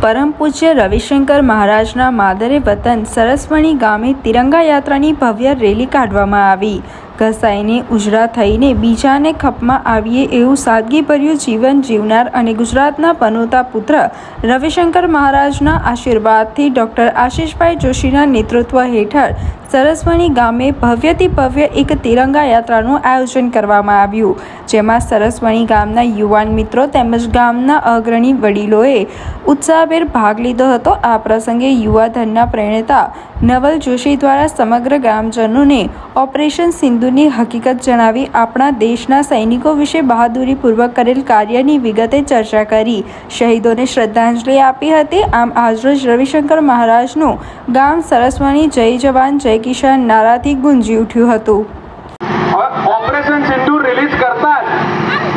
પરમ પૂજ્ય રવિશંકર મહારાજના માદરે વતન સરસવણી ગામે તિરંગા યાત્રાની ભવ્ય રેલી કાઢવામાં આવી. ઘસાઈને ઉજળા થઈને બીજાને ખપમાં આવીએ એવું સાદગીભર્યું જીવન જીવનાર અને ગુજરાતના પનોતા પુત્ર રવિશંકર મહારાજના આશીર્વાદથી ડૉક્ટર આશીષભાઈ જોશીના નેતૃત્વ હેઠળ સરસવણી ગામે ભવ્યથી ભવ્ય એક તિરંગા યાત્રાનું આયોજન કરવામાં આવ્યું, જેમાં સરસવણી ગામના યુવાન મિત્રો તેમજ ગામના અગ્રણી વડીલોએ ઉત્સાહભેર ભાગ લીધો હતો. આ પ્રસંગે યુવાધનના પ્રણેતા નવલ જોશી દ્વારા સમગ્ર ગ્રામજનોને ઓપરેશન સિંધુની હકીકત જણાવી આપણા દેશના સૈનિકો વિશે બહાદુરીપૂર્વક કરેલ કાર્યની વિગતે ચર્ચા કરી. શહીદોને શ્રદ્ધાંજલિ આપી હતી. આમ આજરોજ રવિશંકર મહારાજનું ગામ સરસવણી જય જવાન જય કિસાન નારાથી ગુંજી ઉઠ્યું હતું. ઓપરેશન સિંધુ રિલીઝ કરતા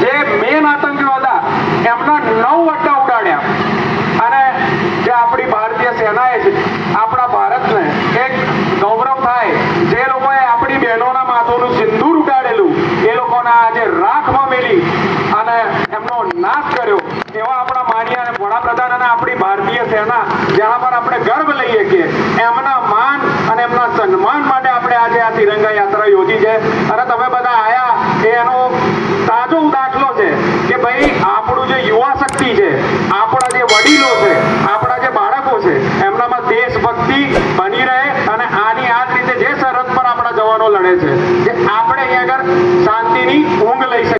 જે મેન હતા, એમના નવ વટ્ટા ઉડાડ્યા. અને જે આપણી ભારતીય સેનાએ છે, આપણા ભારતને એક ગૌરવ થાય, જે લોકોએ આપણી બહેનોના માથોનું સિંદૂર ઉડાડેલું, એ લોકોના આજે રાખમાં મેલી અને એમનો નાશ કર્યો. એવા આપણા માન્ય વડાપ્રધાન અને આપણી ભારતીય સેના, જેના પર આપણે ગર્વ લઈએ અને એમના ક્ષેત્ર યોજી છે. અને તમે બધા આયા, એ એનો તાજો દાખલો છે કે ભાઈ આપણું જે યુવા શક્તિ છે, આપણા જે વડીલો છે, આપણા જે બાળકો છે, એમનામાં દેશભક્તિ બની રહે અને આની આ રીતે જે સરહદ પર આપણા જવાનો લડે છે. જે આપણે અહીંયા આગળ શાંતિની